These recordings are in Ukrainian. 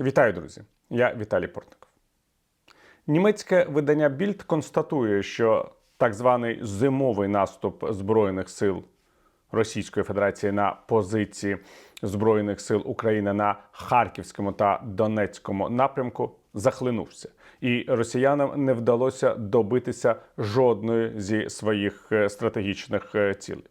Вітаю, друзі! Я Віталій Портников. Німецьке видання Більд констатує, що так званий зимовий наступ Збройних сил Російської Федерації на позиції Збройних сил України на Харківському та Донецькому напрямку захлинувся, і росіянам не вдалося добитися жодної зі своїх е, стратегічних е, цілей.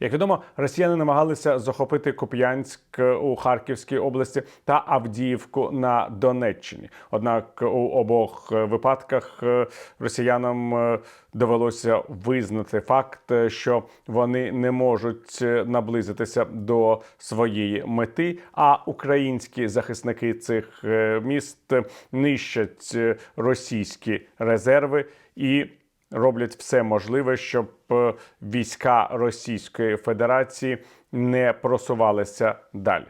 Як відомо, росіяни намагалися захопити Куп'янськ у Харківській області та Авдіївку на Донеччині. Однак у обох випадках е, росіянам е, довелося визнати факт, е, що вони не можуть наблизитися до своєї мети. А українські захисники цих міст нищать російські резерви і роблять все можливе, щоб е, війська Російської Федерації не просувалися далі.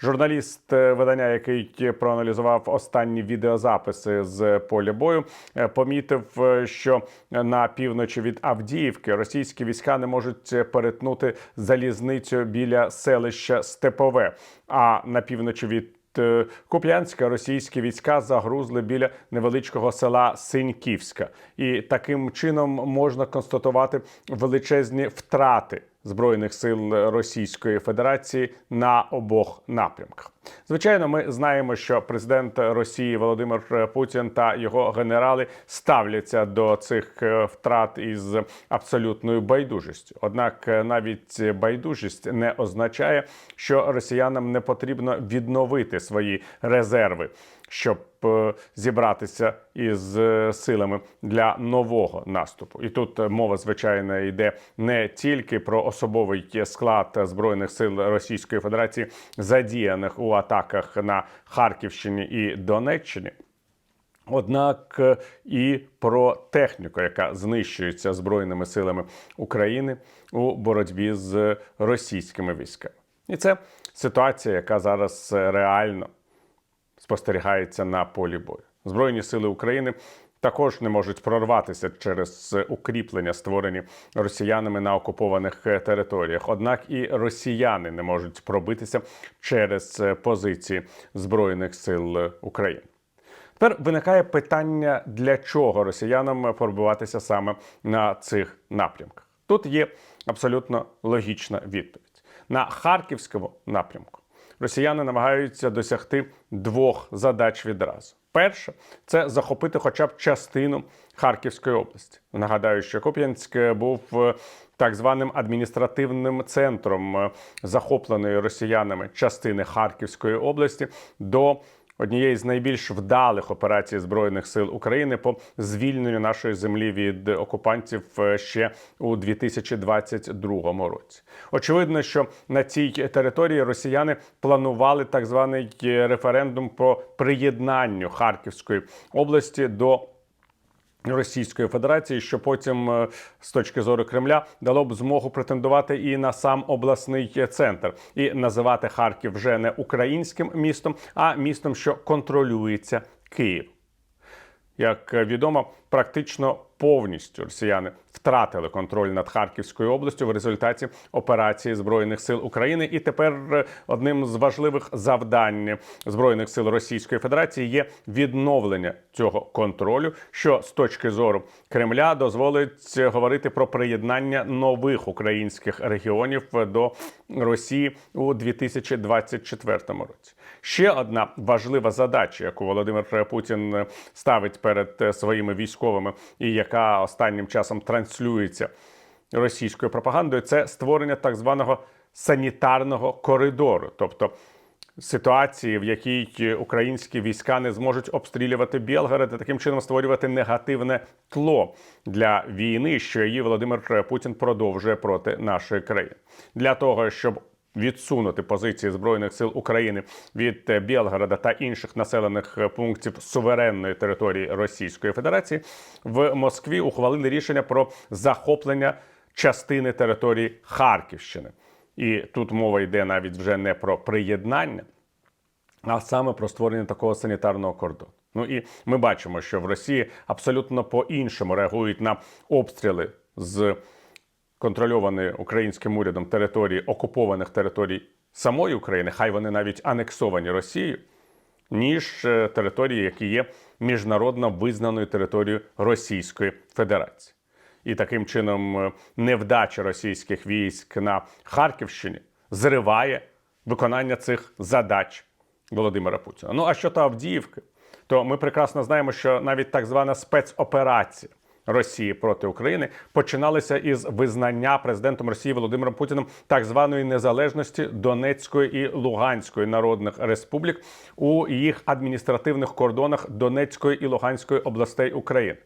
Журналіст е, видання, який проаналізував останні відеозаписи з поля бою, е, помітив, що на півночі від Авдіївки російські війська не можуть перетнути залізницю біля селища Степове. А на півночі від Куп'янська російські війська загрузли біля невеличкого села Синьківська, і таким чином можна констатувати величезні втрати збройних сил Російської Федерації на обох напрямках. Звичайно, ми знаємо, що президент Росії Володимир Путін та його генерали ставляться до цих е, втрат із абсолютною байдужістю. Однак е, навіть байдужість не означає, що росіянам не потрібно відновити свої резерви, щоб е, зібратися із е, силами для нового наступу. І тут е, мова звичайно йде не тільки про особовий склад збройних сил Російської Федерації, задіяних у атаках на Харківщині і Донеччині. Однак і про техніку, яка знищується збройними силами України у боротьбі з російськими військами, і це ситуація, яка зараз реально спостерігається на полі бою. Збройні сили України також не можуть прорватися через укріплення, створені росіянами на окупованих е, територіях. Однак і росіяни не можуть пробитися через е, позиції збройних сил е, України. Тепер виникає питання, для чого росіянам пробиватися саме на цих напрямках. Тут є абсолютно логічна відповідь. На харківському напрямку росіяни намагаються досягти двох задач відразу. Перше це захопити хоча б частину Харківської області. Нагадаю, що Куп'янськ був е, так званим адміністративним центром е, захопленої росіянами частини Харківської області до однієї з найбільш вдалих операцій збройних сил України по звільненню нашої землі від окупантів е, ще у 2022 році. Очевидно, що на цій території росіяни планували так званий референдум по приєднанню Харківської області до. Російської Федерації, що потім, е, з точки зору Кремля, дало б змогу претендувати і на сам обласний центр, і називати Харків вже не українським містом, а містом, що контролюється Київ. Як відомо, практично повністю росіяни втратили контроль над Харківською областю в результаті операції збройних сил України. І тепер е, одним з важливих завдань збройних сил Російської Федерації є відновлення цього контролю, що з точки зору Кремля дозволить говорити про приєднання нових українських регіонів до Росії у 2024 році. Ще одна важлива задача, яку Володимир Путін ставить перед своїми військовими, і яка останнім часом транслюється російською пропагандою, це створення так званого санітарного коридору, тобто ситуації, в якій українські війська не зможуть обстрілювати Білгород і таким чином створювати негативне тло для війни, що її Володимир Путін продовжує проти нашої країни, для того, щоб Відсунути позиції збройних сил України від е, Білгорода та інших населених е, пунктів суверенної території Російської Федерації в Москві ухвалили рішення про захоплення частини території Харківщини, і тут мова йде навіть вже не про приєднання, а саме про створення такого санітарного кордону. Ну і ми бачимо, що в Росії абсолютно по-іншому реагують на обстріли з контрольованої українським урядом території окупованих територій самої України, хай вони навіть анексовані Росією, ніж е, території, які є міжнародно визнаною територією Російської Федерації. І таким чином е, невдача російських військ на Харківщині зриває виконання цих задач Володимира Путіна. Ну а щодо Авдіївки, то ми прекрасно знаємо, що навіть так звана спецоперація Росії проти України починалися із визнання президентом Росії Володимиром Путіним так званої незалежності Донецької і Луганської народних республік у їх адміністративних кордонах Донецької і Луганської областей України.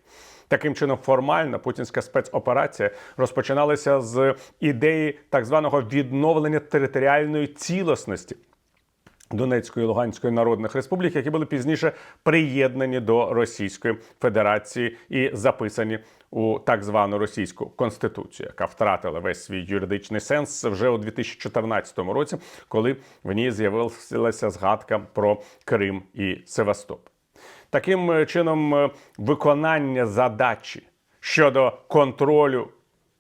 Таким чином, формально путінська спецоперація розпочиналася з ідеї так званого відновлення територіальної цілісності Донецької і Луганської народних республік, які були пізніше приєднані до Російської Федерації і записані у так звану російську конституцію, яка втратила весь свій юридичний сенс вже у 2014 році, коли в ній з'явилася згадка про Крим і Севастополь. Таким е, чином, е, виконання задачі щодо контролю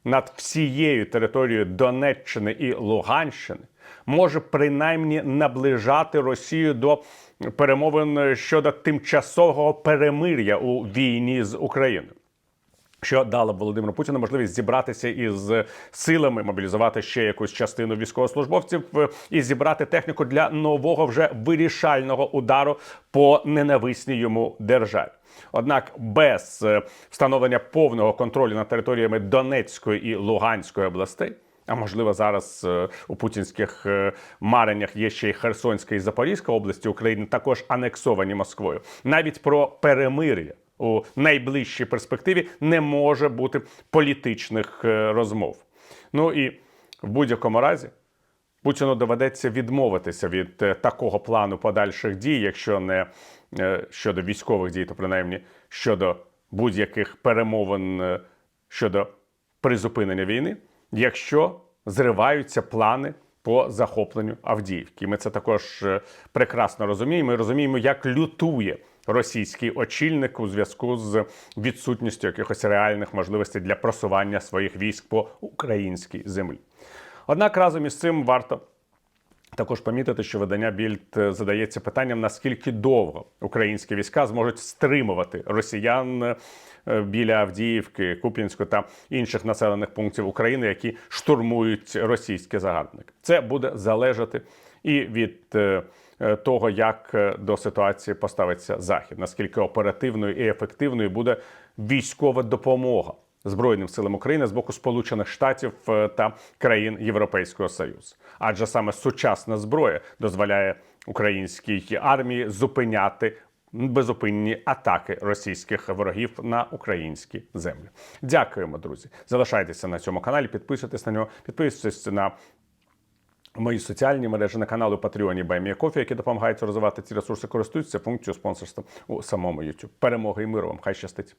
над всією територією Донеччини і Луганщини може принаймні наближати Росію до перемовин щодо тимчасового перемир'я у війні з Україною. Що дало Володимиру Путіну можливість зібратися із силами, мобілізувати ще якусь частину військовослужбовців е, і зібрати техніку для нового вже вирішального удару по ненависній йому державі. Однак без е, встановлення повного контролю над територіями Донецької і Луганської областей. А можливо, зараз е, у путінських е, мареннях є ще й Херсонська і Запорізька області України, також анексовані Москвою. Навіть про перемир'я у найближчій перспективі не може бути політичних е, розмов. Ну і в будь-якому разі Путіну доведеться відмовитися від такого плану подальших дій, якщо не щодо військових дій, то принаймні щодо будь-яких перемовин щодо призупинення війни, якщо зриваються плани по захопленню Авдіївки. Ми це також е, прекрасно розуміємо. Ми розуміємо, як лютує російський очільник у зв'язку з відсутністю якихось реальних можливостей для просування своїх військ по українській землі. Однак разом із цим варто також помітити, що видання Більд е, задається питанням, наскільки довго українські війська зможуть стримувати росіян е, біля Авдіївки, Куп'янську та інших населених пунктів України, які штурмують російські загарбники. Це буде залежати і від е, того, як до ситуації поставиться захід, наскільки оперативною і ефективною буде військова допомога. Збройним силам України з боку Сполучених Штатів е, та країн Європейського Союзу, адже саме сучасна зброя дозволяє українській армії зупиняти безупинні атаки російських ворогів на українські землі. Дякуємо, друзі. Залишайтеся на цьому каналі, підписуйтесь на нього, підписуйтесь на мої соціальні мережі на каналу Patreon Баймія Кофі, які допомагають розвивати ці ресурси, користуються функцією спонсорства у самому YouTube. Перемоги і миру вам! Хай щастить!